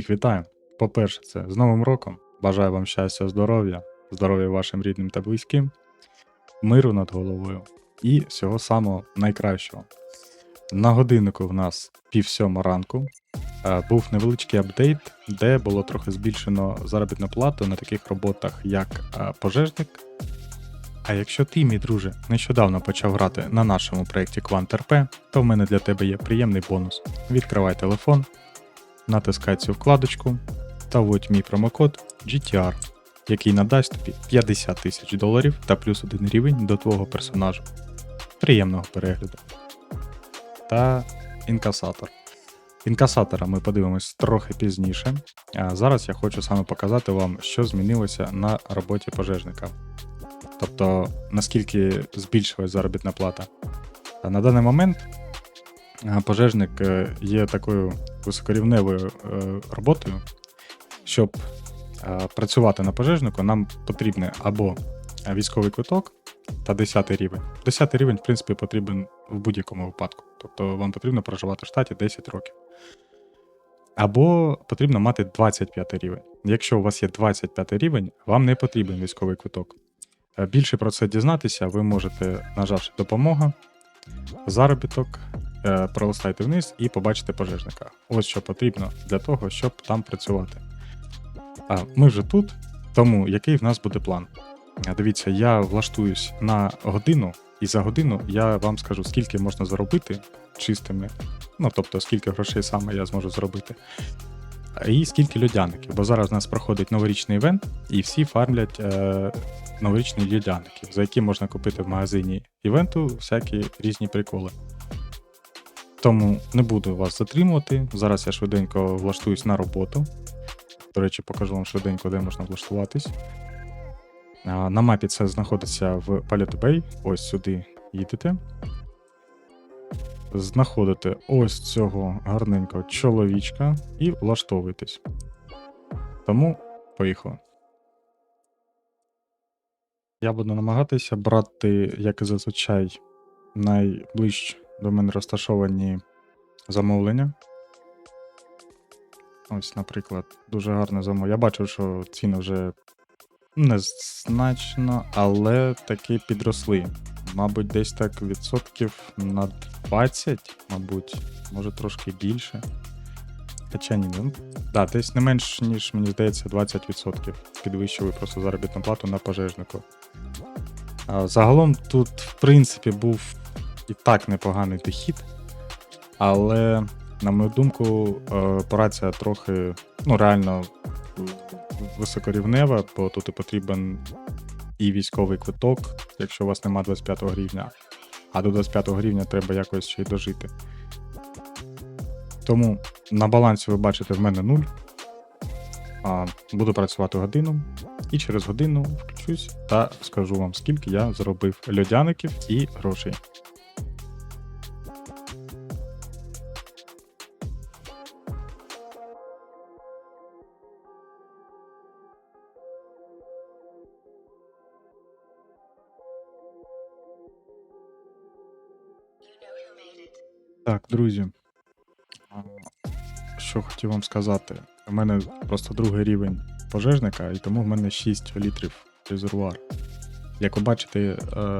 Всіх вітаю. По-перше, це з Новим роком. Бажаю вам щастя, здоров'я, здоров'я вашим рідним та близьким, миру над головою і всього самого найкращого. На годиннику в нас пів сьома ранку. Е, Був невеличкий апдейт, де було трохи збільшено заробітну плату на таких роботах, як е, пожежник. А якщо ти, мій друже, нещодавно почав грати на нашому проєкті QuantRP, то в мене для тебе є приємний бонус. Відкривай телефон, натискай цю вкладочку та вводь мій промокод GTR, який надасть тобі 50 тисяч доларів та плюс один рівень до твого персонажа. Приємного перегляду. Та інкасатор. Інкасатора ми подивимось трохи пізніше. А зараз я хочу саме показати вам, що змінилося на роботі пожежника. Тобто, наскільки збільшилась заробітна плата. На даний момент пожежник е, є такою високорівневою е, роботою. Щоб е, працювати на пожежнику, нам потрібен або військовий квиток та 10 рівень. 10 рівень, в принципі, потрібен в будь-якому випадку. Тобто вам потрібно проживати в штаті 10 років. Або потрібно мати 25 рівень. Якщо у вас є 25 рівень, вам не потрібен військовий квиток. Е, Більше про це дізнатися ви можете, нажавши допомога, заробіток, пролистайте вниз і побачите пожежника. Ось що потрібно для того, щоб там працювати. А ми вже тут, тому який в нас буде план? Дивіться, я влаштуюсь на годину, і за годину я вам скажу, скільки можна заробити чистими, ну тобто скільки грошей саме я зможу зробити. І скільки льодяників, бо зараз у нас проходить новорічний івент, і всі фармлять е, новорічні льодяники, за які можна купити в магазині івенту всякі різні приколи. Тому не буду вас затримувати. Зараз я швиденько влаштуюсь на роботу. До речі, покажу вам швиденько, де можна влаштуватись. На мапі це знаходиться в Palette Bay. Ось сюди їдете. Знаходите ось цього гарненького чоловічка і влаштовуєтесь. Тому поїхали. Я буду намагатися брати, як і зазвичай, найближче до мене розташовані замовлення. Ось, наприклад, дуже гарне замовлення. Я бачу, що ціни вже незначно, але таки підросли. Мабуть, десь так відсотків на 20, мабуть, може трошки більше. Хоча ні, ну, да, десь не менш, ніж, мені здається, 20% підвищили просто заробітну плату на пожежнику. А, Загалом тут, в принципі, був і так непоганий дохід, але, на мою думку, е, операція трохи, ну, реально високорівнева, бо тут і потрібен і військовий квиток, якщо у вас немає 25 рівня, а до 25 рівня треба якось ще й дожити. Тому на балансі ви бачите в мене 0. Буду працювати годину, і через годину включусь та скажу вам, скільки я заробив льодяників і грошей. Так, друзі. Що хотів вам сказати? У мене просто другий рівень пожежника, і тому в мене 6 літрів резервуар. Як ви бачите, е,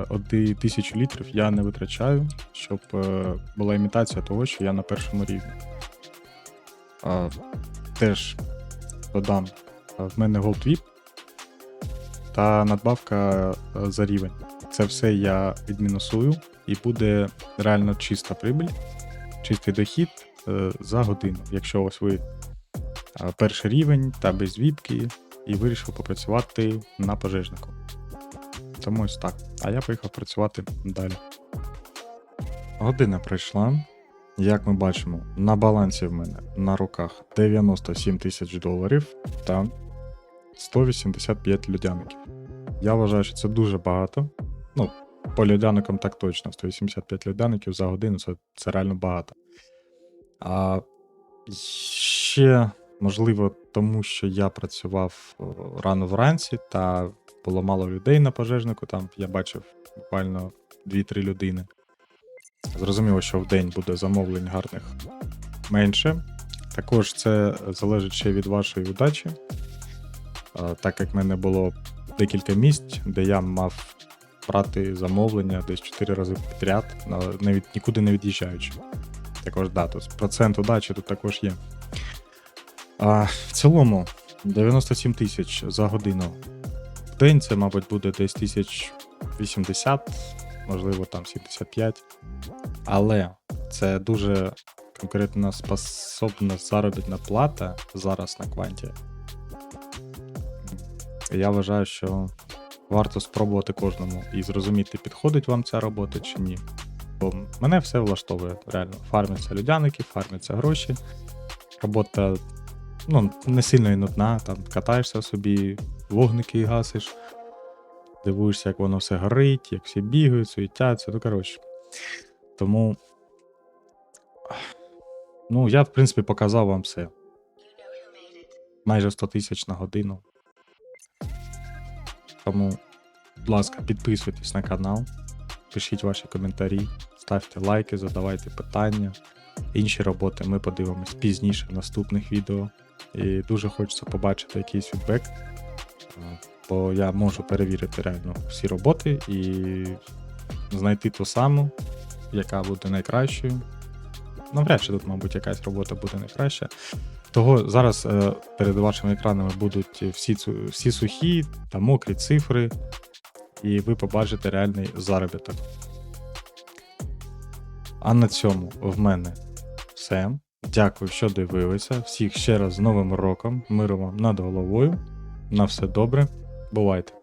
один тисячу літрів я не витрачаю, щоб е, була імітація того, що я на першому рівні. Теж додам, е, в мене Gold VIP та надбавка е, за рівень. Це все я відмінусую, і буде реально чиста прибиль, чистий дохід е, за годину. Якщо ось ви е, перший рівень та без віпки, і вирішив попрацювати на пожежнику. Тому ось так. А я поїхав працювати далі. Година пройшла. Як ми бачимо, на балансі в мене на руках 97 тисяч доларів та 185 людяників. Я вважаю, що це дуже багато. Ну, по льодяникам так точно. 185 льодяників за годину це, це реально багато. А ще, можливо, тому що я працював рано вранці, та було мало людей на пожежнику. Там я бачив буквально 2-3 людини. Зрозуміло, що в день буде замовлень гарних менше, Також це залежить ще від вашої удачі. Так як в мене було декілька місць, де я мав брати замовлення десь 4 рази підряд, навіть нікуди не від'їжджаючи. Також да, тут процент удачі тут також є. А, в цілому 97 тисяч за годину. В день це, мабуть, буде десь 1080, можливо, там 75. Але це дуже конкретно способна заробітна плата зараз на кванті. Я вважаю, що варто спробувати кожному і зрозуміти, підходить вам ця робота чи ні. Бо мене все влаштовує, реально. Фармяться людяники, фармяться гроші. Робота ну, не сильно і нудна, там катаєшся собі, вогники гасиш, дивуєшся, як воно все горить, як всі бігають, суетяться, ну коротше. Тому. Ну, я, в принципі, показав вам все. Майже 100 тисяч на годину. Тому, будь ласка, підписуйтесь на канал, пишіть ваші коментарі, ставте лайки, задавайте питання. Інші роботи ми подивимось пізніше в наступних відео. І дуже хочеться побачити якийсь фідбек, е, бо я можу перевірити реально всі роботи і знайти ту саму, яка буде найкращою. Навряд чи тут, мабуть, якась робота буде найкраща. Того зараз е, перед вашими екранами будуть всі, всі сухі та мокрі цифри, і ви побачите реальний заробіток. А на цьому в мене все. Дякую, що дивилися. Всіх ще раз з Новим роком. Миру вам над головою. На все добре. Бувайте!